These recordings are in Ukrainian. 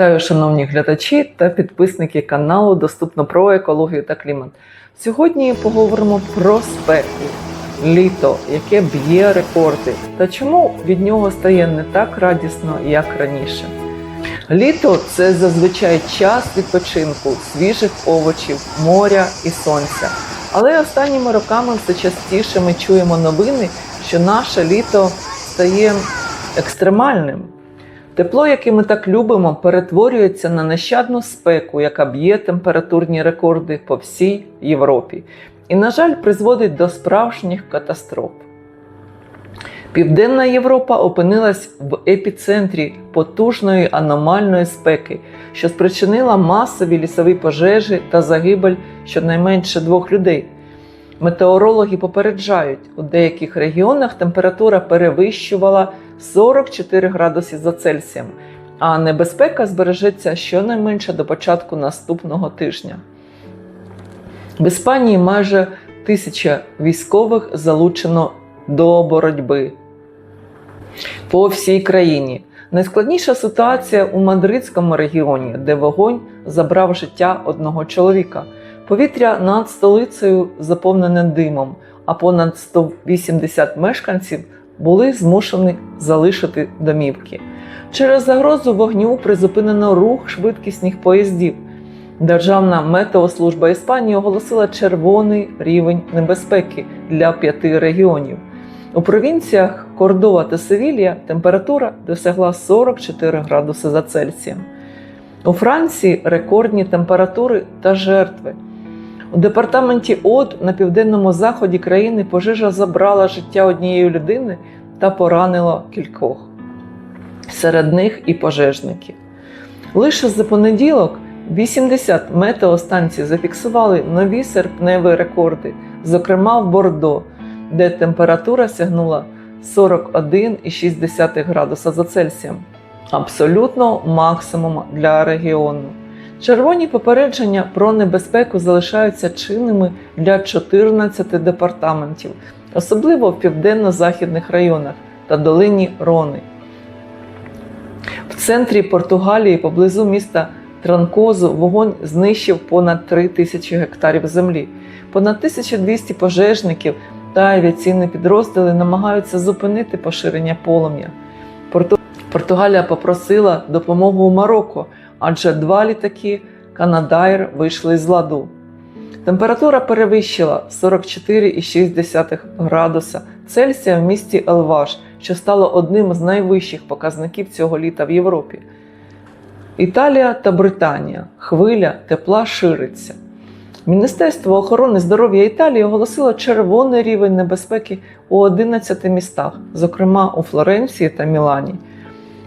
Вітаю, шановні глядачі та підписники каналу Доступно про екологію та клімат. Сьогодні поговоримо про спеку, літо, яке б'є рекорди, та чому від нього стає не так радісно, як раніше. Літо це зазвичай час відпочинку, свіжих овочів, моря і сонця. Але останніми роками все частіше ми чуємо новини, що наше літо стає екстремальним. Тепло, яке ми так любимо, перетворюється на нещадну спеку, яка б'є температурні рекорди по всій Європі, і, на жаль, призводить до справжніх катастроф. Південна Європа опинилась в епіцентрі потужної аномальної спеки, що спричинила масові лісові пожежі та загибель щонайменше двох людей. Метеорологи попереджають, у деяких регіонах температура перевищувала 44 градуси за Цельсієм, а небезпека збережеться щонайменше до початку наступного тижня. В Іспанії майже тисяча військових залучено до боротьби по всій країні. Найскладніша ситуація у мадридському регіоні, де вогонь забрав життя одного чоловіка. Повітря над столицею заповнене димом, а понад 180 мешканців були змушені залишити домівки. Через загрозу вогню призупинено рух швидкісних поїздів. Державна метеослужба Іспанії оголосила червоний рівень небезпеки для п'яти регіонів. У провінціях Кордова та Севілія температура досягла 44 градуси за Цельсієм. У Франції рекордні температури та жертви. У департаменті Од на південному заході країни пожежа забрала життя однієї людини та поранила кількох. Серед них і пожежники. Лише за понеділок 80 метеостанцій зафіксували нові серпневі рекорди, зокрема в Бордо, де температура сягнула 41,6 градуса за Цельсієм. Абсолютно максимум для регіону. Червоні попередження про небезпеку залишаються чинними для 14 департаментів, особливо в південно-західних районах та долині Рони. В центрі Португалії поблизу міста Транкозу вогонь знищив понад 3 тисячі гектарів землі. Понад 1200 пожежників та авіаційні підрозділи намагаються зупинити поширення полум'я. Порту... Португалія попросила допомогу у Марокко, адже два літаки Канадайр вийшли з ладу. Температура перевищила 44,6 градуса Цельсія в місті Елваш, що стало одним з найвищих показників цього літа в Європі. Італія та Британія. Хвиля тепла шириться. Міністерство охорони здоров'я Італії оголосило червоний рівень небезпеки у 11 містах, зокрема у Флоренції та Мілані.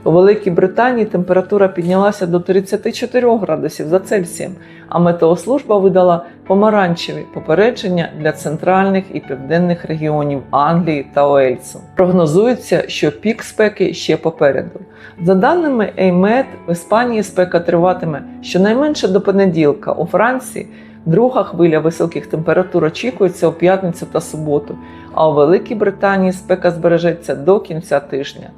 У Великій Британії температура піднялася до 34 градусів за Цельсієм, а метеослужба видала помаранчеві попередження для центральних і південних регіонів Англії та Уельсу. Прогнозується, що пік спеки ще попереду. За даними Еймет, в Іспанії спека триватиме щонайменше до понеділка. У Франції друга хвиля високих температур очікується у п'ятницю та суботу, а у Великій Британії спека збережеться до кінця тижня.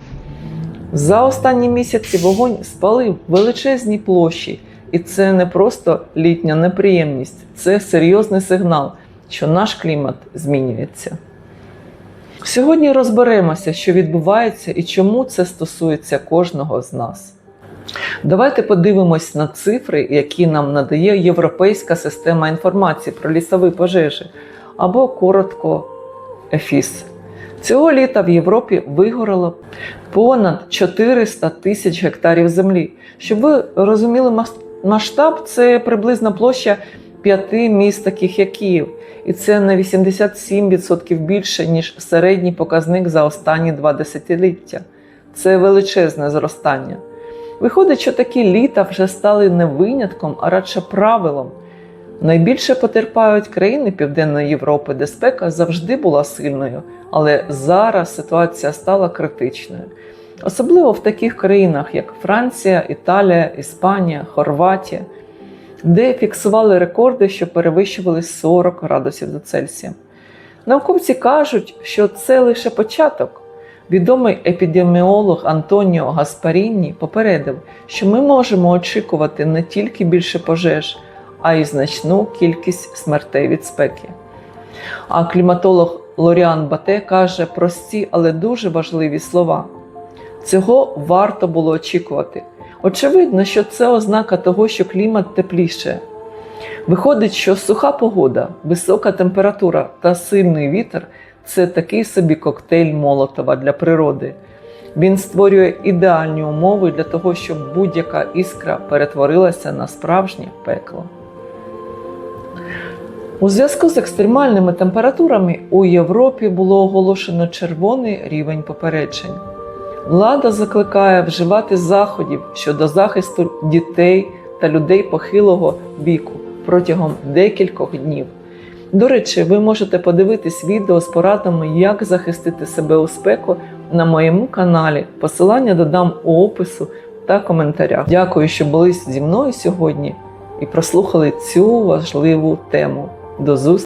За останні місяці вогонь спалив величезні площі, і це не просто літня неприємність, це серйозний сигнал, що наш клімат змінюється. Сьогодні розберемося, що відбувається і чому це стосується кожного з нас. Давайте подивимось на цифри, які нам надає Європейська система інформації про лісові пожежі, або коротко ЕФІС. Цього літа в Європі вигорало понад 400 тисяч гектарів землі. Щоб ви розуміли масштаб, це приблизна площа п'яти міст, таких як Київ. І це на 87% більше, ніж середній показник за останні два десятиліття. Це величезне зростання. Виходить, що такі літа вже стали не винятком, а радше правилом. Найбільше потерпають країни Південної Європи, де спека завжди була сильною, але зараз ситуація стала критичною. Особливо в таких країнах, як Франція, Італія, Іспанія, Хорватія, де фіксували рекорди, що перевищували 40 градусів за Цельсієм. Науковці кажуть, що це лише початок. Відомий епідеміолог Антоніо Гаспарінні попередив, що ми можемо очікувати не тільки більше пожеж, а й значну кількість смертей від спеки. А кліматолог Лоріан Бате каже прості, але дуже важливі слова. Цього варто було очікувати. Очевидно, що це ознака того, що клімат тепліше. Виходить, що суха погода, висока температура та сильний вітер це такий собі коктейль Молотова для природи. Він створює ідеальні умови для того, щоб будь-яка іскра перетворилася на справжнє пекло. У зв'язку з екстремальними температурами у Європі було оголошено червоний рівень попереджень. Влада закликає вживати заходів щодо захисту дітей та людей похилого віку протягом декількох днів. До речі, ви можете подивитись відео з порадами, як захистити себе у спеку на моєму каналі. Посилання додам у опису та коментарях. Дякую, що були зі мною сьогодні і прослухали цю важливу тему. До зустрічі!